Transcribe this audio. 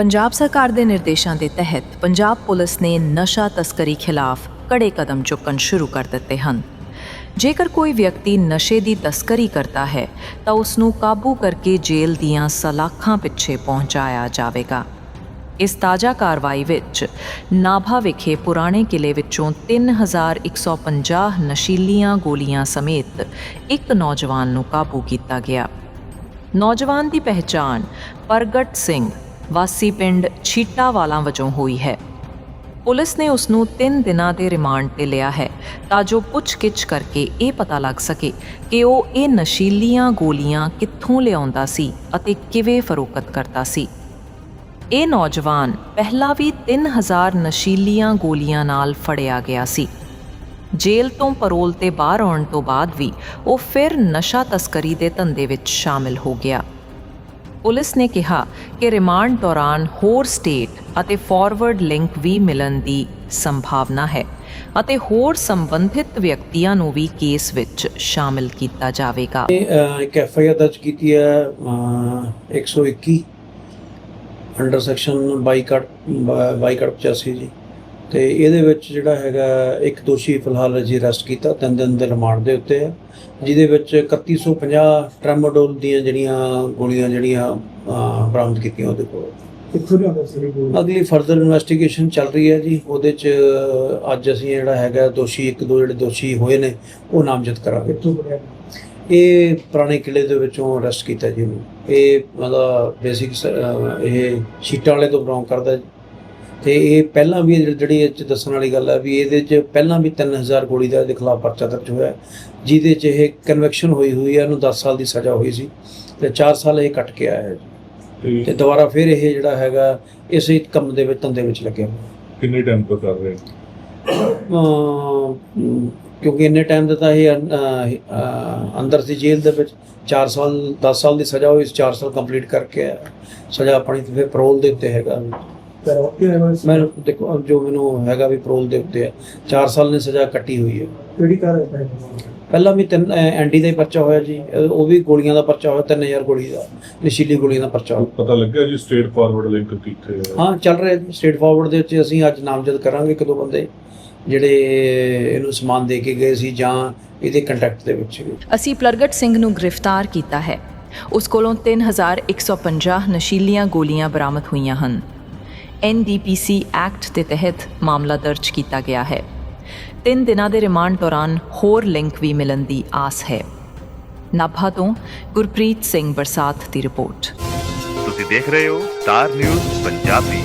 ਪੰਜਾਬ ਸਰਕਾਰ ਦੇ ਨਿਰਦੇਸ਼ਾਂ ਦੇ ਤਹਿਤ ਪੰਜਾਬ ਪੁਲਿਸ ਨੇ ਨਸ਼ਾ ਤਸਕਰੀ ਖਿਲਾਫ ਕੜੇ ਕਦਮ ਚੁੱਕਣ ਸ਼ੁਰੂ ਕਰ ਦਿੱਤੇ ਹਨ। ਜੇਕਰ ਕੋਈ ਵਿਅਕਤੀ ਨਸ਼ੇ ਦੀ ਤਸਕਰੀ ਕਰਦਾ ਹੈ, ਤਾਂ ਉਸ ਨੂੰ ਕਾਬੂ ਕਰਕੇ ਜੇਲ੍ਹ ਦੀਆਂ ਸਲਾਖਾਂ ਪਿੱਛੇ ਪਹੁੰਚਾਇਆ ਜਾਵੇਗਾ। ਇਸ ਤਾਜ਼ਾ ਕਾਰਵਾਈ ਵਿੱਚ ਨਾਭਾ ਵਿਖੇ ਪੁਰਾਣੇ ਕਿਲੇ ਵਿੱਚੋਂ 3150 ਨਸ਼ੀਲੀਆਂ ਗੋਲੀਆਂ ਸਮੇਤ ਇੱਕ ਨੌਜਵਾਨ ਨੂੰ ਕਾਬੂ ਕੀਤਾ ਗਿਆ। ਨੌਜਵਾਨ ਦੀ ਪਹਿਚਾਣ ਪ੍ਰਗਟ ਸਿੰਘ ਵਾਸੀ ਪਿੰਡ ਛੀਟਾਵਾਲਾ ਵਜੋਂ ਹੋਈ ਹੈ। ਪੁਲਿਸ ਨੇ ਉਸ ਨੂੰ 3 ਦਿਨਾਂ ਦੇ ਰਿਮਾਂਡ ਤੇ ਲਿਆ ਹੈ ਤਾਂ ਜੋ ਪੁੱਛਗਿੱਛ ਕਰਕੇ ਇਹ ਪਤਾ ਲੱਗ ਸਕੇ ਕਿ ਉਹ ਇਹ ਨਸ਼ੀਲੀਆਂ ਗੋਲੀਆਂ ਕਿੱਥੋਂ ਲਿਆਉਂਦਾ ਸੀ ਅਤੇ ਕਿਵੇਂ ਫਰੋਖਤ ਕਰਦਾ ਸੀ। ਇਹ ਨੌਜਵਾਨ ਪਹਿਲਾਂ ਵੀ 3000 ਨਸ਼ੀਲੀਆਂ ਗੋਲੀਆਂ ਨਾਲ ਫੜਿਆ ਗਿਆ ਸੀ। ਜੇਲ੍ਹ ਤੋਂ ਪਰੋਲ ਤੇ ਬਾਹਰ ਆਉਣ ਤੋਂ ਬਾਅਦ ਵੀ ਉਹ ਫਿਰ ਨਸ਼ਾ ਤਸਕਰੀ ਦੇ ਧੰਦੇ ਵਿੱਚ ਸ਼ਾਮਿਲ ਹੋ ਗਿਆ। ਪੁਲਿਸ ਨੇ ਕਿਹਾ ਕਿ ਰਿਮਾਂਡ ਦੌਰਾਨ ਹੋਰ ਸਟੇਟ ਅਤੇ ਫਾਰਵਰਡ ਲਿੰਕ ਵੀ ਮਿਲਣ ਦੀ ਸੰਭਾਵਨਾ ਹੈ ਅਤੇ ਹੋਰ ਸੰਬੰਧਿਤ ਵਿਅਕਤੀਆਂ ਨੂੰ ਵੀ ਕੇਸ ਵਿੱਚ ਸ਼ਾਮਿਲ ਕੀਤਾ ਜਾਵੇਗਾ। ਇੱਕ ਐਫ ਆਈ ਆਰ ਦਰਜ ਕੀਤੀ ਹੈ 121 ਅੰਡਰ ਸੈਕਸ਼ਨ 22 22 85 ਜੀ। ਤੇ ਇਹਦੇ ਵਿੱਚ ਜਿਹੜਾ ਹੈਗਾ ਇੱਕ ਦੋਸ਼ੀ ਫਿਲਹਾਲ ਅਜੇ ਅਰੈਸਟ ਕੀਤਾ ਤਿੰਨ ਦਿਨ ਦੇ ਰਿਮਾਂਡ ਦੇ ਉੱਤੇ ਹੈ ਜਿਹਦੇ ਵਿੱਚ 3150 ਟ੍ਰੈਮੋਡੋਲ ਦੀਆਂ ਜਿਹੜੀਆਂ ਗੋਲੀਆਂ ਜਿਹੜੀਆਂ ਬਰਾਮਦ ਕੀਤੀਆਂ ਉਹਦੇ ਕੋਲ। ਅਗਲੀ ਫਰਦਰ ਇਨਵੈਸਟੀਗੇਸ਼ਨ ਚੱਲ ਰਹੀ ਹੈ ਜੀ। ਉਹਦੇ ਚ ਅੱਜ ਅਸੀਂ ਜਿਹੜਾ ਹੈਗਾ ਦੋਸ਼ੀ ਇੱਕ ਦੋ ਜਿਹੜੇ ਦੋਸ਼ੀ ਹੋਏ ਨੇ ਉਹ ਨਾਮਜ਼ਦ ਕਰਾਂਗੇ। ਇਹ ਪੁਰਾਣੇ ਕਿਲੇ ਦੇ ਵਿੱਚੋਂ ਅਰੈਸਟ ਕੀਤਾ ਜੀ। ਇਹ ਮਤਲਬ ਬੇਸਿਕ ਇਹ ਸ਼ੀਟਾਂ ਵਾਲੇ ਤੋਂ ਬਿਲੋਂਗ ਕਰਦਾ। ਤੇ ਇਹ ਪਹਿਲਾਂ ਵੀ ਜਿਹੜੀ ਇਹ 'ਚ ਦੱਸਣ ਵਾਲੀ ਗੱਲ ਹੈ ਵੀ ਇਹਦੇ 'ਚ ਪਹਿਲਾਂ ਵੀ 3000 ਗੋਲੀ ਦਾ ਇਹਦੇ ਖਿਲਾਫ ਪਰਚਾ ਦਰਜ ਹੋਇਆ ਜਿਹਦੇ 'ਚ ਇਹ ਕਨਵੈਕਸ਼ਨ ਹੋਈ ਹੋਈ ਹੈ ਇਹਨੂੰ 10 ਸਾਲ ਦੀ ਸਜ਼ਾ ਹੋਈ ਸੀ ਤੇ 4 ਸਾਲ ਇਹ ਕੱਟ ਕੇ ਆਇਆ ਹੈ ਜੀ। ਤੇ ਦੁਬਾਰਾ ਫਿਰ ਇਹ ਜਿਹੜਾ ਹੈਗਾ ਇਸੇ ਕੰਮ ਦੇ ਵਿੱਚ ਧੰਦੇ ਵਿੱਚ ਲੱਗਿਆ ਕਿੰਨੇ ਟਾਈਮ ਤੋਂ ਕਰ ਰਹੇ ਕਿਉਂਕਿ ਇੰਨੇ ਟਾਈਮ ਦਾ ਤਾਂ ਇਹ ਅੰਦਰ ਸੀ ਜੇਲ੍ਹ ਦੇ ਵਿੱਚ 4 ਸਾਲ 10 ਸਾਲ ਦੀ ਸਜ਼ਾ ਹੋਈ 4 ਸਾਲ ਕੰਪਲੀਟ ਕਰਕੇ ਆਇਆ। ਸਜ਼ਾ ਆਪਣੀ ਤੇ ਫਿਰ ਪਰੋਲ ਦੇ ਉੱਤੇ ਹੈਗਾ ਪਰ ਉਹ ਕਿ ਮੈਂ ਦੇਖੋ ਜੋ ਮੈਨੂੰ ਹੈਗਾ ਵੀ ਪਰੋਲ ਦੇ ਉੱਤੇ ਹੈ 4 ਸਾਲ ਨੇ ਸਜ਼ਾ ਕੱਟੀ ਹੋਈ ਹੈ ਕਿਹੜੀ ਕਾਰ ਹੈ? ਪਹਿਲਾਂ ਵੀ ਤਿੰਨ ਐਂਡੀ ਦਾ ਹੀ ਪਰਚਾ ਹੋਇਆ ਜੀ। ਅਹ, ਉਹ ਵੀ ਗੋਲੀਆਂ ਦਾ ਪਰਚਾ ਹੋਇਆ 3000 ਗੋਲੀ ਦਾ ਨਸ਼ੀਲੀ ਗੋਲੀਆਂ ਦਾ ਪਰਚਾ। ਹੋਇਆ ਪਤਾ ਲੱਗਿਆ ਜੀ ਸਟੇਟ ਫਾਰਵਰਡ ਲਿੰਕ ਕਿੱਥੇ ਹੈ ਹਾਂ ਚੱਲ ਰਿਹਾ ਜੀ। ਸਟੇਟ ਫਾਰਵਰਡ ਦੇ ਵਿੱਚ ਅਸੀਂ ਅੱਜ ਨਾਮਜ਼ਦ ਕਰਾਂਗੇ ਇੱਕ ਦੋ ਬੰਦੇ ਜਿਹੜੇ ਇਹਨੂੰ ਸਮਾਨ ਦੇ ਕੇ ਗਏ ਸੀ ਜਾਂ ਇਹਦੇ ਕੰਟੈਕਟ ਦੇ ਵਿੱਚ ਸੀਗੇ ਅਸੀਂ ਪ੍ਰਗਟ ਸਿੰਘ ਨੂੰ ਗ੍ਰਿਫਤਾਰ ਕੀਤਾ ਹੈ। ਉਸ ਕੋਲੋਂ 3150 ਨਸ਼ੀਲੀਆਂ ਗੋਲੀਆਂ ਬਰਾਮਦ ਹੋਈਆਂ ਹਨ। ਐਨਡੀਪੀਸੀ ਐਕਟ ਦੇ ਤਹਿਤ ਮਾਮਲਾ ਦਰਜ ਕੀਤਾ ਗਿਆ ਹੈ। ਤਿੰਨ ਦਿਨਾਂ ਦੇ ਰਿਮਾਂਡ ਦੌਰਾਨ ਹੋਰ ਲਿੰਕ ਵੀ ਮਿਲਣ ਦੀ ਆਸ ਹੈ। ਨਾਭਾ ਤੋਂ ਗੁਰਪ੍ਰੀਤ ਸਿੰਘ ਬਰਸਾਤ ਦੀ ਰਿਪੋਰਟ। ਤੁਸੀਂ ਦੇਖ ਰਹੇ ਹੋ ਸਟਾਰ ਨਿਊਜ਼ ਪੰਜਾਬੀ।